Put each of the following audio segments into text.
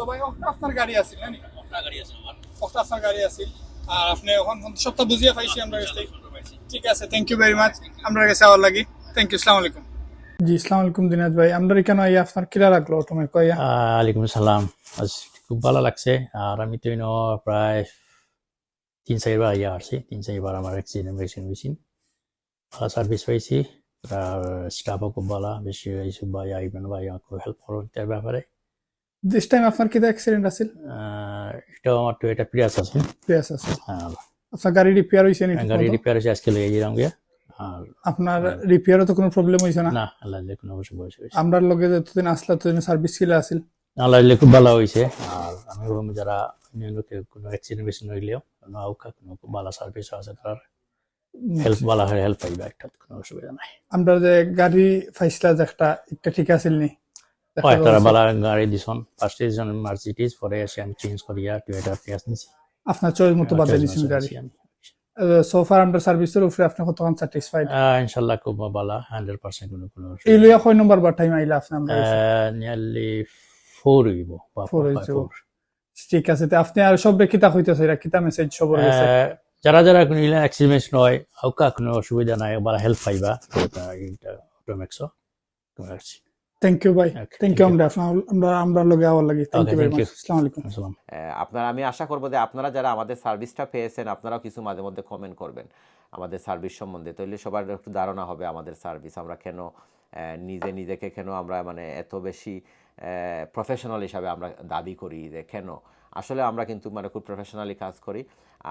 তো ভাই আপনার গাড়ি আছে না? আপনার গাড়ি আছে আপনার গাড়ি আছে। আর আপনি এখন সবটা বুঝিয়ে পাইছি আমরা কাছ। ঠিক আছে থ্যাংক ইউ ভেরি মাচ আমরা কাছে আওয়ার লাগি। থ্যাংক ইউ আসসালামু আলাইকুম। জি আসসালামু আলাইকুম দিনাজ ভাই। আমরা এখানে আই আপনার কিরা লাগল তোমার আলাইকুম সালাম। আজ খুব ভালো লাগছে। আর আমি তো ইনো প্রায় তিন চারবার ইয়া আসছি তিন চারবার আমার অ্যাক্সিডেন্ট ভ্যাকসিন মেশিন ভালো সার্ভিস পাইছি। আর স্টাফও খুব ভালো। বেশি ভাই আইবেন ভাই খুব হেল্প করো ব্যাপারে। দিস টাইম আপনার কিটা অ্যাক্সিডেন্ট আছিল? আহ, এটাও আমার তো এটা প্রিয়াস আছে। পেয়াস আছে। হ্যাঁ। আপনার গাড়ি রিপেয়ার হইছে নি গাড়ি রিপেয়ার হয়েছে আজকে লেগে গেলাম গিয়ে। আপনার রিপেয়ারও তো কোনো প্রবলেম হইছে না? না আল্লাহ দিলে কোনো অবশ্য বয়স হয়েছে আমরা লগে যতদিন আসলা ততদিন সার্ভিস ছিল আছিল। আল্লাহ দিলে খুব ভালো হয়েছে আর আমি ভাবলাম যারা লোকে কোনো অ্যাক্সিডেন্ট বেশি নইলেও কোনো আউকা কোনো খুব ভালো সার্ভিস আছে তার। হেল্প ভালো হয় হেল্প পাইবা একটা কোনো অসুবিধা নাই। আমরা যে গাড়ি পাইছিলা যে একটা একটা ঠিক আছিল নি? দেখা তারা যাচ্ছে। ভালো গাড়ি দিছন ফার্স্ট ডিভিশন মার্সিডিজ পরে এসে আমি চেঞ্জ করিয়া টুয়েটার পেঁয়াজ নিছি আপনার চয়েস মতো বাদে নিছেন গাড়ি। সোফার আমরা সার্ভিসের উপরে আপনি কতক্ষণ স্যাটিসফাইড ইনশাল্লাহ খুব ভালো হান্ড্রেড পার্সেন্ট কোনো কোনো এই লইয়া কয় নম্বর বার টাইম আইলা আপনি আমরা নিয়ারলি ফোর হইব বা। ঠিক আছে তে আপনি আর সব কিতা হইতেছে কিতা মেসেজ গেছে যারা যারা কোনো অ্যাক্সিডেন্ট নয় আউকা কোনো অসুবিধা নাই ভালো হেল্প পাইবা। এটা অটোমেক্সও থ্যাংক ইউ ভাই থ্যাংক ইউ আমরা আপনার আমরা আমরা লগে আওয়ার লাগি। থ্যাংক ইউ ভেরি মাচ আসসালামু আলাইকুম আসসালাম আপনারা আমি আশা করব যে আপনারা যারা আমাদের সার্ভিসটা পেয়েছেন আপনারাও কিছু মাঝে মধ্যে কমেন্ট করবেন আমাদের সার্ভিস সম্বন্ধে। তাহলে সবার একটু ধারণা হবে আমাদের সার্ভিস আমরা কেন নিজে নিজেকে কেন আমরা মানে এত বেশি প্রফেশনাল হিসাবে আমরা দাবি করি যে কেন? আসলে আমরা কিন্তু মানে খুব প্রফেশনালি কাজ করি।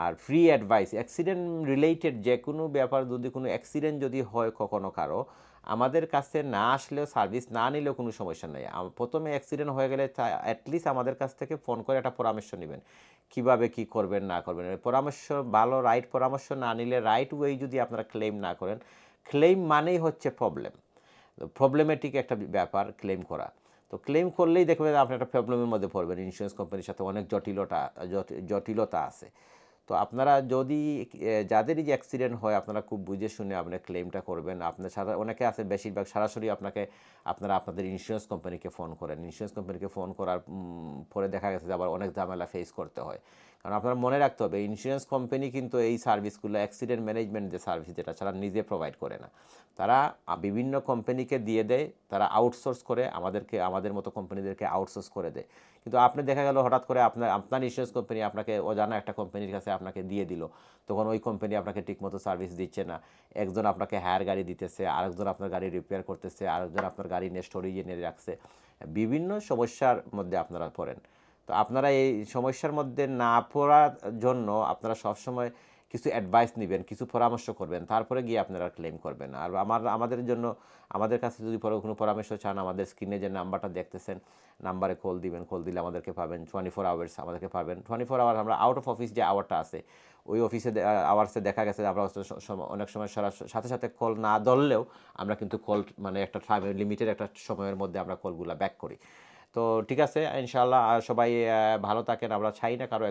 আর ফ্রি অ্যাডভাইস অ্যাক্সিডেন্ট রিলেটেড যে কোনো ব্যাপার যদি কোনো অ্যাক্সিডেন্ট যদি হয় কখনো কারও, আমাদের কাছে না আসলেও সার্ভিস না নিলেও কোনো সমস্যা নেই। প্রথমে অ্যাক্সিডেন্ট হয়ে গেলে অ্যাটলিস্ট আমাদের কাছ থেকে ফোন করে একটা পরামর্শ নেবেন। কীভাবে কি করবেন, না করবেন? পরামর্শ, ভালো রাইট পরামর্শ না নিলে রাইট ওয়ে যদি আপনারা ক্লেম না করেন ক্লেম মানেই হচ্ছে প্রবলেম প্রবলেমেটিক একটা ব্যাপার ক্লেম করা। তো ক্লেম করলেই দেখবেন আপনি একটা প্রবলেমের মধ্যে পড়বেন। ইন্স্যুরেন্স কোম্পানির সাথে অনেক জটিলতা জটিলতা আছে। তো আপনারা যদি যাদেরই যে অ্যাক্সিডেন্ট হয়, আপনারা খুব বুঝে শুনে আপনি ক্লেমটা করবেন। আপনার সারা, অনেকে আছে বেশিরভাগ সরাসরি আপনাকে, আপনারা আপনাদের ইন্স্যুরেন্স কোম্পানিকে ফোন করেন। ইন্স্যুরেন্স কোম্পানিকে ফোন করার পরে দেখা গেছে যে আবার অনেক ঝামেলা ফেস করতে হয়। কারণ আপনার মনে রাখতে হবে ইন্স্যুরেন্স কোম্পানি কিন্তু এই সার্ভিসগুলো অ্যাক্সিডেন্ট ম্যানেজমেন্ট যে সার্ভিস যেটা ছাড়া নিজে প্রোভাইড করে না। তারা বিভিন্ন কোম্পানিকে দিয়ে দেয়, তারা আউটসোর্স করে, আমাদেরকে, আমাদের মতো কোম্পানিদেরকে আউটসোর্স করে দেয়। কিন্তু আপনি দেখা গেল হঠাৎ করে আপনার আপনার ইন্স্যুরেন্স কোম্পানি আপনাকে অজানা একটা কোম্পানির কাছে আপনাকে দিয়ে দিল, তখন ওই কোম্পানি আপনাকে ঠিকমতো সার্ভিস দিচ্ছে না। একজন আপনাকে হায়ার গাড়ি দিতেছে, আরেকজন আপনার গাড়ি রিপেয়ার করতেছে, আরেকজন আপনার গাড়ি নিয়ে স্টোরেজে নিয়ে রাখছে। বিভিন্ন সমস্যার মধ্যে আপনারা পড়েন। তো আপনারা এই সমস্যার মধ্যে না পড়ার জন্য আপনারা সবসময় কিছু অ্যাডভাইস নেবেন, কিছু পরামর্শ করবেন, তারপরে গিয়ে আপনারা ক্লেম করবেন। আর আমার, আমাদের জন্য, আমাদের কাছে যদি কোনো পরামর্শ চান, আমাদের স্ক্রিনে যে নাম্বারটা দেখতেছেন নাম্বারে কল দিবেন কল দিলে আমাদেরকে পাবেন টোয়েন্টি ফোর আওয়ার্স আমাদেরকে পাবেন টোয়েন্টি ফোর আওয়ার আমরা আউট অফ অফিস যে আওয়ারটা আছে, ওই অফিসে আওয়ার্সে দেখা গেছে আমরা অনেক সময় সরাসরি সাথে সাথে কল না ধরলেও আমরা কিন্তু কল মানে একটা লিমিটেড একটা সময়ের মধ্যে আমরা কলগুলো ব্যাক করি। তো ঠিক আছে ইনশাআল্লাহ সবাই ভালো থাকেন আমরা চাই না কারও